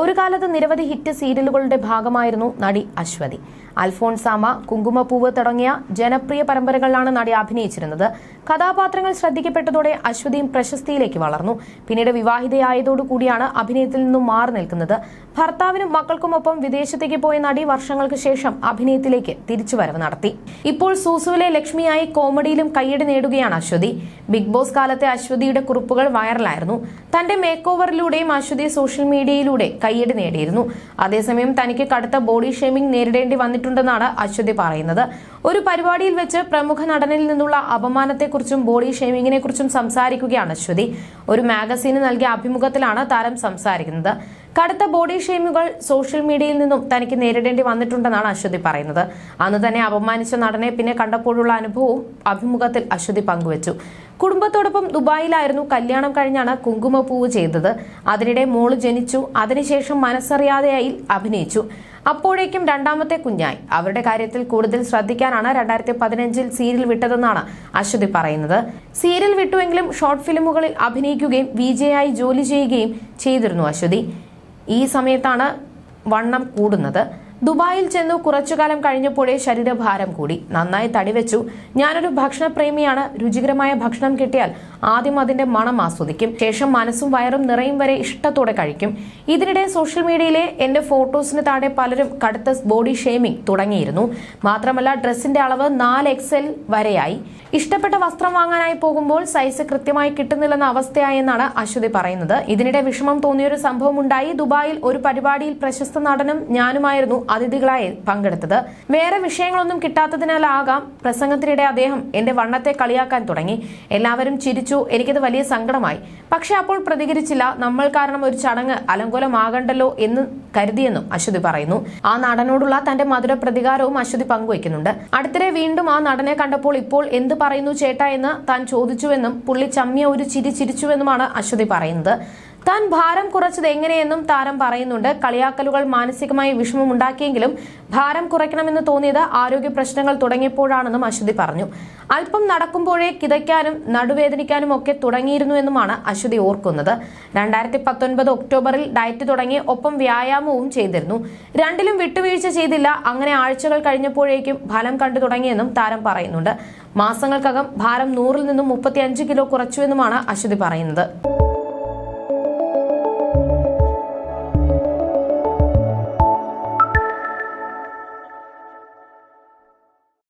ഒരു കാലത്ത് നിരവധി ഹിറ്റ് സീരിയലുകളുടെ ഭാഗമായിരുന്നു നടി അശ്വതി. അൽഫോൺസാമ കുങ്കുമപ്പൂവ് തുടങ്ങിയ ജനപ്രിയ പരമ്പരകളിലാണ് നടി അഭിനയിച്ചിരുന്നത്. കഥാപാത്രങ്ങൾ ശ്രദ്ധിക്കപ്പെട്ടതോടെ അശ്വതിയും പ്രശസ്തിയിലേക്ക് വളർന്നു. പിന്നീട് വിവാഹിതയായതോടുകൂടിയാണ് അഭിനയത്തിൽ നിന്നും മാറി നിൽക്കുന്നത്. ഭർത്താവിനും മക്കൾക്കുമൊപ്പം വിദേശത്തേക്ക് പോയ നടി വർഷങ്ങൾക്ക് ശേഷം അഭിനയത്തിലേക്ക് തിരിച്ചുവരവ് നടത്തി. ഇപ്പോൾ സൂസുവിലെ ലക്ഷ്മിയായി കോമഡിയിലും കയ്യടി നേടുകയാണ് അശ്വതി. ബിഗ് ബോസ് കാലത്തെ അശ്വതിയുടെ കുറിപ്പുകൾ വൈറലായിരുന്നു. തന്റെ മേക്ക് ഓവറിലൂടെയും അശ്വതി സോഷ്യൽ മീഡിയയിലൂടെ കയ്യടി നേടിയിരുന്നു. അതേസമയം തനിക്ക് കടുത്ത ബോഡി ഷേമിംഗ് നേരിടേണ്ടി വന്നിട്ടുണ്ടെന്നാണ് അശ്വതി പറയുന്നത്. ഒരു പരിപാടിയിൽ വെച്ച് പ്രമുഖ നടനിൽ നിന്നുള്ള അപമാനത്തെക്കുറിച്ചും ബോഡി ഷേമിങ്ങിനെ കുറിച്ചും സംസാരിക്കുകയാണ് അശ്വതി. ഒരു മാഗസീന് നൽകിയ അഭിമുഖത്തിലാണ് താരം സംസാരിക്കുന്നത്. കടുത്ത ബോഡി ഷെയിമുകൾ സോഷ്യൽ മീഡിയയിൽ നിന്നും തനിക്ക് നേരിടേണ്ടി വന്നിട്ടുണ്ടെന്നാണ് അശ്വതി പറയുന്നത്. അന്ന് തന്നെ അപമാനിച്ച നടനെ പിന്നെ കണ്ടപ്പോഴുള്ള അനുഭവവും അഭിമുഖത്തിൽ അശ്വതി പങ്കുവച്ചു. കുടുംബത്തോടൊപ്പം ദുബായിലായിരുന്നു കല്യാണം കഴിഞ്ഞാണ് കുങ്കുമപ്പൂവ് ചെയ്തത്. അതിനിടെ മോൾ ജനിച്ചു അതിനുശേഷം മനസ്സറിയാതെയായി അഭിനയിച്ചു. അപ്പോഴേക്കും രണ്ടാമത്തെ കുഞ്ഞായി. അവരുടെ കാര്യത്തിൽ കൂടുതൽ ശ്രദ്ധിക്കാനാണ് രണ്ടായിരത്തി പതിനഞ്ചിൽ സീരിയൽ വിട്ടതെന്നാണ് അശ്വതി പറയുന്നത്. സീരിയൽ വിട്ടുവെങ്കിലും ഷോർട്ട് ഫിലിമുകളിൽ അഭിനയിക്കുകയും വിജയായി ജോലി ചെയ്യുകയും ചെയ്തിരുന്നു അശ്വതി. ഈ സമയത്താണ് വണ്ണം കൂടുന്നത്. ദുബായിൽ ചെന്നു കുറച്ചുകാലം കഴിഞ്ഞപ്പോഴേ ശരീരഭാരം കൂടി. നന്നായി തടിവെച്ചു. ഞാനൊരു ഭക്ഷണപ്രേമിയാണ്. രുചികരമായ ഭക്ഷണം കിട്ടിയാൽ ആദ്യം അതിന്റെ മണം ആസ്വദിക്കും. ശേഷം മനസ്സും വയറും നിറയും വരെ ഇഷ്ടത്തോടെ കഴിക്കും. ഇതിനിടെ സോഷ്യൽ മീഡിയയിലെ എന്റെ ഫോട്ടോസിന് താഴെ പലരും കടുത്ത ബോഡി ഷേമിംഗ് തുടങ്ങിയിരുന്നു. മാത്രമല്ല ഡ്രസ്സിന്റെ അളവ് നാല് എക്സൽ വരെയായി. ഇഷ്ടപ്പെട്ട വസ്ത്രം വാങ്ങാനായി പോകുമ്പോൾ സൈസ് കൃത്യമായി കിട്ടുന്നില്ലെന്ന അവസ്ഥയായെന്നാണ് അശ്വതി പറയുന്നത്. ഇതിനിടെ വിഷമം തോന്നിയൊരു സംഭവം ഉണ്ടായി ദുബായിൽ ഒരു പരിപാടിയിൽ പ്രശസ്ത നടനും ഞാനുമായിരുന്നു അതിഥികളായി പങ്കെടുത്തത്. വേറെ വിഷയങ്ങളൊന്നും കിട്ടാത്തതിനാലാകാം പ്രസംഗത്തിനിടെ അദ്ദേഹം എന്റെ വണ്ണത്തെ കളിയാക്കാൻ തുടങ്ങി. എല്ലാവരും ചിരിച്ചു. എനിക്കത് വലിയ സങ്കടമായി. പക്ഷെ അപ്പോൾ പ്രതികരിച്ചില്ല. നമ്മൾ കാരണം ഒരു ചടങ്ങ് അലങ്കോലമാകണ്ടല്ലോ എന്ന് കരുതിയെന്നും അശ്വതി പറയുന്നു. ആ നടനോടുള്ള തന്റെ മധുര പ്രതികാരവും അശ്വതി പങ്കുവയ്ക്കുന്നുണ്ട്. അടുത്തിടെ വീണ്ടും ആ നടനെ കണ്ടപ്പോൾ ഇപ്പോൾ എന്ത് പറയുന്നു ചേട്ടാ എന്ന് താൻ ചോദിച്ചുവെന്നും പുള്ളി ചമ്മിയ ഒരു ചിരി ചിരിച്ചുവെന്നുമാണ് അശ്വതി പറയുന്നത്. താൻ ഭാരം കുറച്ചത് എങ്ങനെയെന്നും താരം പറയുന്നുണ്ട്. കളിയാക്കലുകൾ മാനസികമായി വിഷമമുണ്ടാക്കിയെങ്കിലും ഭാരം കുറയ്ക്കണമെന്ന് തോന്നിയത് ആരോഗ്യ പ്രശ്നങ്ങൾ തുടങ്ങിയപ്പോഴാണെന്നും അശ്വതി പറഞ്ഞു. അല്പം നടക്കുമ്പോഴേ കിതയ്ക്കാനും നടുവേദനിക്കാനും ഒക്കെ തുടങ്ങിയിരുന്നുവെന്നുമാണ് അശ്വതി ഓർക്കുന്നത്. രണ്ടായിരത്തി പത്തൊൻപത് ഒക്ടോബറിൽ ഡയറ്റ് തുടങ്ങി ഒപ്പം വ്യായാമവും ചെയ്തിരുന്നു. രണ്ടിലും വിട്ടുവീഴ്ച ചെയ്തില്ല. അങ്ങനെ ആഴ്ചകൾ കഴിഞ്ഞപ്പോഴേക്കും ഫലം കണ്ടു തുടങ്ങിയെന്നും താരം പറയുന്നുണ്ട്. മാസങ്ങൾക്കകം ഭാരം നൂറിൽ നിന്നും മുപ്പത്തിയഞ്ച് കിലോ കുറച്ചുവെന്നുമാണ് അശ്വതി പറയുന്നത്.